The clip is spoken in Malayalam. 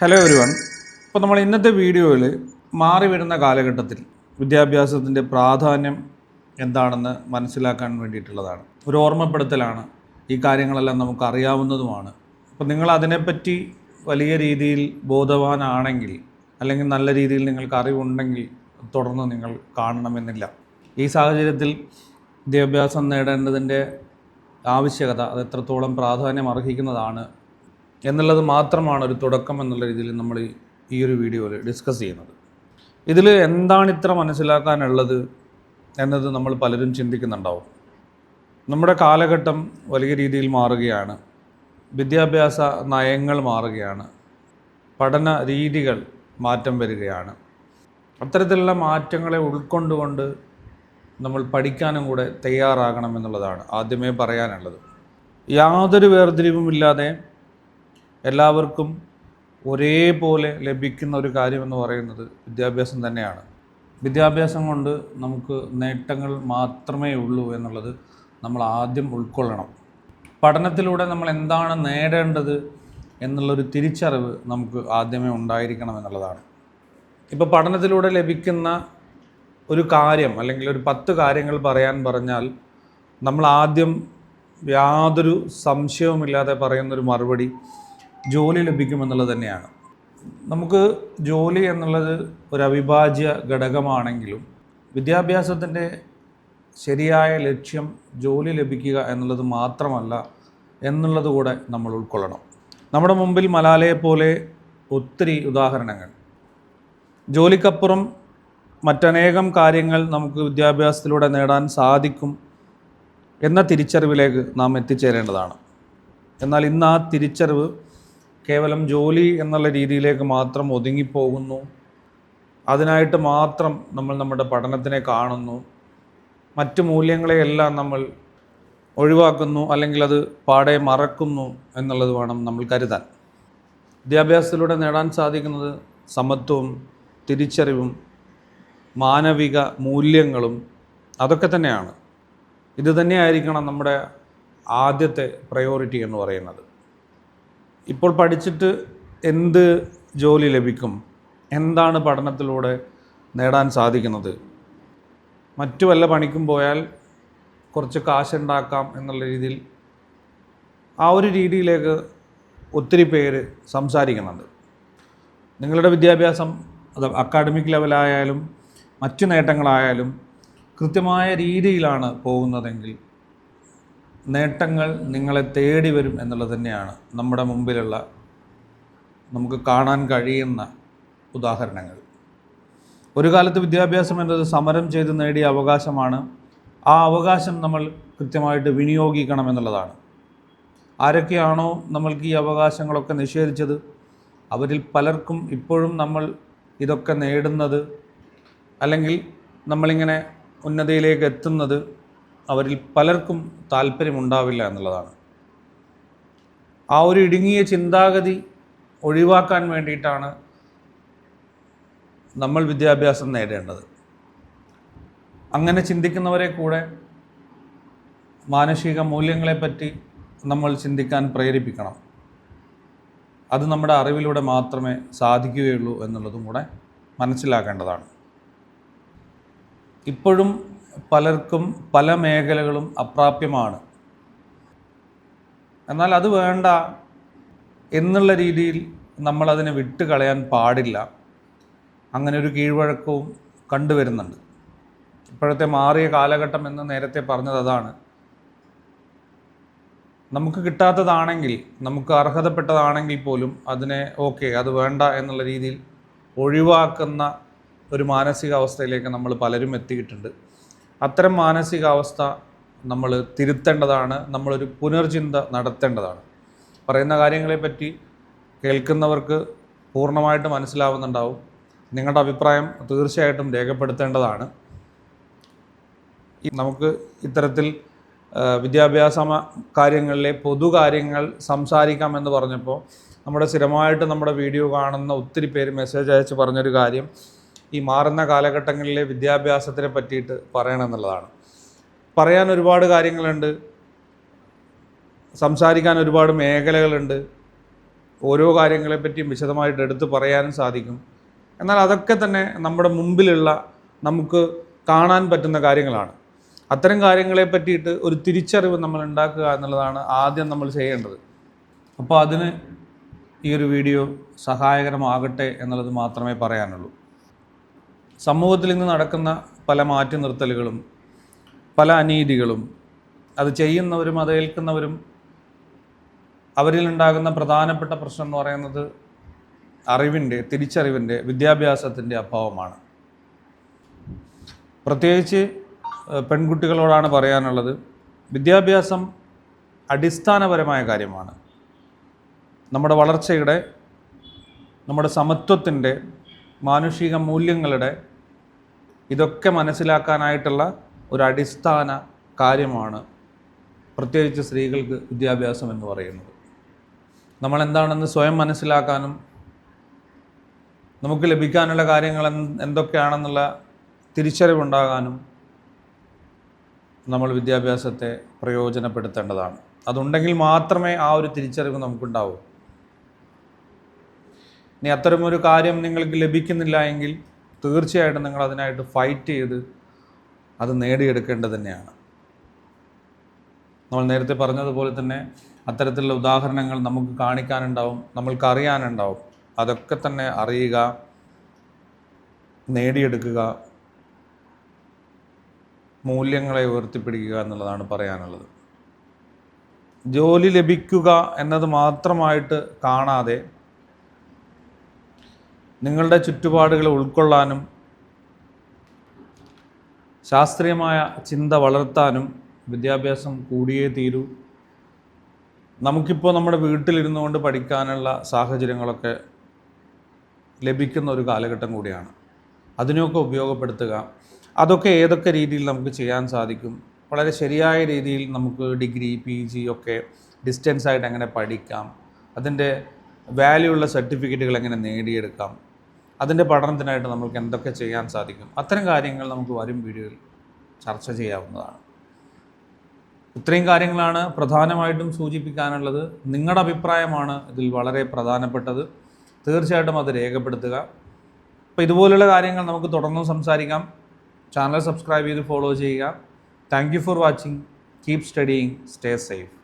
ഹലോ എവരിവൺ ഇപ്പോൾ നമ്മൾ ഇന്നത്തെ വീഡിയോയിൽ മാറി വരുന്ന കാലഘട്ടത്തിൽ വിദ്യാഭ്യാസത്തിന്റെ പ്രാധാന്യം എന്താണെന്ന് മനസ്സിലാക്കാൻ വേണ്ടിയിട്ടുള്ളതാണ്. ഒരു ഓർമ്മപ്പെടുത്തലാണ് ഈ കാര്യങ്ങളെല്ലാം നമുക്ക് അറിയാവുന്നതുമാണ് അപ്പോൾ നിങ്ങൾ അതിനെപ്പറ്റി വലിയ രീതിയിൽ ബോധവാനാണെങ്കിൽ അല്ലെങ്കിൽ നല്ല രീതിയിൽ നിങ്ങൾക്ക് അറിവുണ്ടെങ്കിൽ തുടർന്ന് നിങ്ങൾ കാണണമെന്നില്ല. ഈ സാഹചര്യത്തിൽ വിദ്യാഭ്യാസം നേടേണ്ടതിന്റെ ആവശ്യകത അത് എത്രത്തോളം പ്രാധാന്യം അർഹിക്കുന്നതാണ് എന്നുള്ളത് മാത്രമാണ് ഒരു തുടക്കം എന്നുള്ള രീതിയിൽ നമ്മൾ ഈ- ഒരു വീഡിയോയിൽ ഡിസ്കസ് ചെയ്യുന്നത്. ഇതിൽ എന്താണ് ഇത്ര മനസ്സിലാക്കാനുള്ളത് എന്നത് നമ്മൾ പലരും ചിന്തിക്കുന്നുണ്ടാവും. നമ്മുടെ കാലഘട്ടം വലിയ രീതിയിൽ മാറുകയാണ്. വിദ്യാഭ്യാസ നയങ്ങൾ മാറുകയാണ്. പഠന രീതികൾ മാറ്റം വരികയാണ്. അത്തരത്തിലുള്ള മാറ്റങ്ങളെ ഉൾക്കൊണ്ടുകൊണ്ട് നമ്മൾ പഠിക്കാനും കൂടെ തയ്യാറാകണം എന്നുള്ളതാണ് ആദ്യമേ പറയാനുള്ളത്. യാതൊരു വേർതിരിവുമില്ലാതെ എല്ലാവർക്കും ഒരേപോലെ ലഭിക്കുന്ന ഒരു കാര്യമെന്ന് പറയുന്നത് വിദ്യാഭ്യാസം തന്നെയാണ്. വിദ്യാഭ്യാസം കൊണ്ട് നമുക്ക് നേട്ടങ്ങൾ മാത്രമേ ഉള്ളൂ എന്നുള്ളത് നമ്മൾ ആദ്യം ഉൾക്കൊള്ളണം. പഠനത്തിലൂടെ നമ്മൾ എന്താണ് നേടേണ്ടത് എന്നുള്ളൊരു തിരിച്ചറിവ് നമുക്ക് ആദ്യമേ ഉണ്ടായിരിക്കണം എന്നുള്ളതാണ്. ഇപ്പോൾ പഠനത്തിലൂടെ ലഭിക്കുന്ന ഒരു കാര്യം അല്ലെങ്കിൽ ഒരു പത്ത് കാര്യങ്ങൾ പറയാൻ പറഞ്ഞാൽ നമ്മൾ ആദ്യം യാതൊരു സംശയവുമില്ലാതെ പറയുന്നൊരു മറുപടി ജോലി ലഭിക്കുമെന്നുള്ളത് തന്നെയാണ്. നമുക്ക് ജോലി എന്നുള്ളത് ഒരു അവിഭാജ്യ ഘടകമാണെങ്കിലും വിദ്യാഭ്യാസത്തിന്റെ ശരിയായ ലക്ഷ്യം ജോലി ലഭിക്കുക എന്നുള്ളത് മാത്രമല്ല എന്നുള്ളത് കൂടെ നമ്മൾ ഉൾക്കൊള്ളണം. നമ്മുടെ മുമ്പിൽ മലാലയെ പോലെ ഒത്തിരി ഉദാഹരണങ്ങൾ. ജോലിക്കപ്പുറം മറ്റനേകം കാര്യങ്ങൾ നമുക്ക് വിദ്യാഭ്യാസത്തിലൂടെ നേടാൻ സാധിക്കും എന്ന തിരിച്ചറിവിലേക്ക് നാം എത്തിച്ചേരേണ്ടതാണ്. എന്നാൽ ഇന്ന് ആ തിരിച്ചറിവ് കേവലം ജോലി എന്നുള്ള രീതിയിലേക്ക് മാത്രം ഒതുങ്ങിപ്പോകുന്നു. അതിനായിട്ട് മാത്രം നമ്മൾ നമ്മുടെ പഠനത്തിനെ കാണുന്നു. മറ്റു മൂല്യങ്ങളെയെല്ലാം നമ്മൾ ഒഴിവാക്കുന്നു അല്ലെങ്കിൽ അത് പാടെ മറക്കുന്നു എന്നുള്ളത് വേണം നമ്മൾ കരുതാൻ. വിദ്യാഭ്യാസത്തിലൂടെ നേടാൻ സാധിക്കുന്നത് സമത്വവും തിരിച്ചറിവും മാനവിക മൂല്യങ്ങളും അതൊക്കെ തന്നെയാണ്. ഇത് തന്നെയായിരിക്കണം നമ്മുടെ ആദ്യത്തെ പ്രയോറിറ്റി എന്ന് പറയുന്നത്. ഇപ്പോൾ പഠിച്ചിട്ട് എന്ത് ജോലി ലഭിക്കും? എന്താണ് പഠനത്തിലൂടെ നേടാൻ സാധിക്കുന്നത്? മറ്റു വല്ല പണിക്കും പോയാൽ കുറച്ച് കാശുണ്ടാക്കാം എന്നുള്ള രീതിയിൽ ആ ഒരു രീതിയിലേക്ക് ഒത്തിരി പേര് സംസാരിക്കുന്നുണ്ട്. നിങ്ങളുടെ വിദ്യാഭ്യാസം അത് അക്കാഡമിക് ലെവലായാലും മറ്റു നേട്ടങ്ങളായാലും കൃത്യമായ രീതിയിലാണ് പോകുന്നതെങ്കിൽ നേട്ടങ്ങൾ നിങ്ങളെ തേടി വരും എന്നുള്ളത് തന്നെയാണ് നമ്മുടെ മുമ്പിലുള്ള നമുക്ക് കാണാൻ കഴിയുന്ന ഉദാഹരണങ്ങൾ. ഒരു കാലത്ത് വിദ്യാഭ്യാസം എന്നത് സമരം ചെയ്ത് നേടിയ അവകാശമാണ്. ആ അവകാശം നമ്മൾ കൃത്യമായിട്ട് വിനിയോഗിക്കണം എന്നുള്ളതാണ്. ആരൊക്കെയാണോ നമ്മൾക്ക് ഈ അവകാശങ്ങളൊക്കെ നിഷേധിച്ചത് അവരിൽ പലർക്കും ഇപ്പോഴും നമ്മൾ ഇതൊക്കെ നേടുന്നത് അല്ലെങ്കിൽ നമ്മളിങ്ങനെ ഉന്നതിയിലേക്ക് എത്തുന്നത് അവരിൽ പലർക്കും താല്പര്യമുണ്ടാവില്ല എന്നുള്ളതാണ്. ആ ഒരു ഇടുങ്ങിയ ചിന്താഗതി ഒഴിവാക്കാൻ വേണ്ടിയിട്ടാണ് നമ്മൾ വിദ്യാഭ്യാസം നേടേണ്ടത്. അങ്ങനെ ചിന്തിക്കുന്നവരെ കൂടെ മാനസിക മൂല്യങ്ങളെപ്പറ്റി നമ്മൾ ചിന്തിക്കാൻ പ്രേരിപ്പിക്കണം. അത് നമ്മുടെ അറിവിലൂടെ മാത്രമേ സാധിക്കുകയുള്ളൂ എന്നുള്ളതും കൂടെ മനസ്സിലാക്കേണ്ടതാണ്. ഇപ്പോഴും പലർക്കും പല മേഖലകളും അപ്രാപ്യമാണ്. എന്നാൽ അത് വേണ്ട എന്നുള്ള രീതിയിൽ നമ്മളതിനെ വിട്ട് കളയാൻ പാടില്ല. അങ്ങനെ ഒരു കീഴ്വഴക്കവും കണ്ടുവരുന്നുണ്ട്. ഇപ്പോഴത്തെ മാറിയ കാലഘട്ടം എന്ന് നേരത്തെ പറഞ്ഞത് അതാണ്. നമുക്ക് കിട്ടാത്തതാണെങ്കിൽ നമുക്ക് അർഹതപ്പെട്ടതാണെങ്കിൽ പോലും അതിനെ ഓക്കെ അത് വേണ്ട എന്നുള്ള രീതിയിൽ ഒഴിവാക്കുന്ന ഒരു മാനസികാവസ്ഥയിലേക്ക് നമ്മൾ പലരും എത്തിയിട്ടുണ്ട്. അത്തരം മാനസികാവസ്ഥ നമ്മൾ തിരുത്തേണ്ടതാണ് നമ്മളൊരു പുനർചിന്ത നടത്തേണ്ടതാണ്. പറയുന്ന കാര്യങ്ങളെപ്പറ്റി കേൾക്കുന്നവർക്ക് പൂർണമായിട്ട് മനസ്സിലാവുന്നുണ്ടാവും. നിങ്ങളുടെ അഭിപ്രായം തീർച്ചയായിട്ടും രേഖപ്പെടുത്തേണ്ടതാണ്. നമുക്ക് ഇത്തരത്തിൽ വിദ്യാഭ്യാസ കാര്യങ്ങളിലെ പൊതുകാര്യങ്ങൾ സംസാരിക്കാമെന്ന് പറഞ്ഞപ്പോൾ നമ്മുടെ സ്ഥിരമായിട്ട് നമ്മുടെ വീഡിയോ കാണുന്ന ഒത്തിരി പേര് മെസ്സേജ് അയച്ച് പറഞ്ഞൊരു കാര്യം ഈ മാറുന്ന കാലഘട്ടങ്ങളിലെ വിദ്യാഭ്യാസത്തിനെ പറ്റിയിട്ട് പറയണമെന്നുള്ളതാണ് പറയാൻ ഒരുപാട് കാര്യങ്ങളുണ്ട്. സംസാരിക്കാൻ ഒരുപാട് മേഖലകളുണ്ട്. ഓരോ കാര്യങ്ങളെപ്പറ്റിയും വിശദമായിട്ട് എടുത്തു പറയാനും സാധിക്കും. എന്നാൽ അതൊക്കെ തന്നെ നമ്മുടെ മുമ്പിലുള്ള നമുക്ക് കാണാൻ പറ്റുന്ന കാര്യങ്ങളാണ്. അത്തരം കാര്യങ്ങളെ പറ്റിയിട്ട് ഒരു തിരിച്ചറിവ് നമ്മൾ ഉണ്ടാക്കുക എന്നുള്ളതാണ് ആദ്യം നമ്മൾ ചെയ്യേണ്ടത്. അപ്പോൾ അതിന് ഈ ഒരു വീഡിയോ സഹായകരമാകട്ടെ എന്നുള്ളത് മാത്രമേ പറയാനുള്ളൂ. സമൂഹത്തിൽ ഇന്ന് നടക്കുന്ന പല മാറ്റി നിർത്തലുകളും പല അനീതികളും അത് ചെയ്യുന്നവരും അത് ഏൽക്കുന്നവരും അവരിലുണ്ടാകുന്ന പ്രധാനപ്പെട്ട പ്രശ്നം എന്ന് പറയുന്നത് അറിവിന്റെ തിരിച്ചറിവിന്റെ വിദ്യാഭ്യാസത്തിന്റെ അഭാവമാണ്. പ്രത്യേകിച്ച് പെൺകുട്ടികളോടാണ് പറയാനുള്ളത് വിദ്യാഭ്യാസം അടിസ്ഥാനപരമായ കാര്യമാണ്. നമ്മുടെ വളർച്ചയുടെ നമ്മുടെ സമത്വത്തിന്റെ മാനുഷിക മൂല്യങ്ങളുടെ ഇതൊക്കെ മനസ്സിലാക്കാനായിട്ടുള്ള ഒരു അടിസ്ഥാന കാര്യമാണ് പ്രത്യേകിച്ച് സ്ത്രീകൾക്ക് വിദ്യാഭ്യാസം എന്ന് പറയുന്നത്. നമ്മൾ എന്താണെന്ന് സ്വയം മനസ്സിലാക്കാനും നമുക്ക് ലഭിക്കാനുള്ള കാര്യങ്ങൾ എന്ത് എന്തൊക്കെയാണെന്നുള്ള തിരിച്ചറിവുണ്ടാകാനും നമ്മൾ വിദ്യാഭ്യാസത്തെ പ്രയോജനപ്പെടുത്തേണ്ടതാണ്. അതുണ്ടെങ്കിൽ മാത്രമേ ആ ഒരു തിരിച്ചറിവ് നമുക്കുണ്ടാവൂ. ഇനി അത്തരമൊരു കാര്യം നിങ്ങൾക്ക് ലഭിക്കുന്നില്ല എങ്കിൽ തീർച്ചയായിട്ടും നിങ്ങൾ അതിനായിട്ട് ഫൈറ്റ് ചെയ്ത് അത് നേടിയെടുക്കേണ്ടത് തന്നെയാണ്. നമ്മൾ നേരത്തെ പറഞ്ഞതുപോലെ തന്നെ അത്തരത്തിലുള്ള ഉദാഹരണങ്ങൾ നമുക്ക് കാണിക്കാനുണ്ടാവും നമ്മൾക്ക് അറിയാനുണ്ടാവും അതൊക്കെ തന്നെ അറിയുക നേടിയെടുക്കുക മൂല്യങ്ങളെ ഉയർത്തിപ്പിടിക്കുക എന്നുള്ളതാണ് പറയാനുള്ളത്. ജോലി ലഭിക്കുക എന്നത് മാത്രമായിട്ട് കാണാതെ നിങ്ങളുടെ ചുറ്റുപാടുകളെ ഉൾക്കൊള്ളാനും ശാസ്ത്രീയമായ ചിന്ത വളർത്താനും വിദ്യാഭ്യാസം കൂടിയേ തീരൂ. നമുക്കിപ്പോൾ നമ്മുടെ വീട്ടിലിരുന്നു കൊണ്ട് പഠിക്കാനുള്ള സാഹചര്യങ്ങളൊക്കെ ലഭിക്കുന്ന ഒരു കാലഘട്ടം കൂടിയാണ്. അതിനെയൊക്കെ ഉപയോഗപ്പെടുത്തുക. അതൊക്കെ ഏതൊക്കെ രീതിയിൽ നമുക്ക് ചെയ്യാൻ സാധിക്കും? വളരെ ശരിയായ രീതിയിൽ നമുക്ക് ഡിഗ്രി പി ജി ഒക്കെ ഡിസ്റ്റൻസ് ആയിട്ട് എങ്ങനെ പഠിക്കാം? അതിന്റെ വാല്യൂ ഉള്ള സർട്ടിഫിക്കറ്റുകൾ എങ്ങനെ നേടിയെടുക്കാം? അതിന്റെ പഠനത്തിനായിട്ട് നമുക്ക് എന്തൊക്കെ ചെയ്യാൻ സാധിക്കും? അത്തരം കാര്യങ്ങൾ നമുക്ക് വരും വീഡിയോയിൽ ചർച്ച ചെയ്യാവുന്നതാണ്. ഇത്രയും കാര്യങ്ങളാണ് പ്രധാനമായിട്ടും സൂചിപ്പിക്കാനുള്ളത്. നിങ്ങളുടെ അഭിപ്രായമാണ് ഇതിൽ വളരെ പ്രധാനപ്പെട്ടത്. തീർച്ചയായിട്ടും അത് രേഖപ്പെടുത്തുക. അപ്പോൾ ഇതുപോലുള്ള കാര്യങ്ങൾ നമുക്ക് തുടർന്നും സംസാരിക്കാം. ചാനൽ സബ്സ്ക്രൈബ് ചെയ്ത് ഫോളോ ചെയ്യുക. Thank you for watching. Keep studying. Stay safe.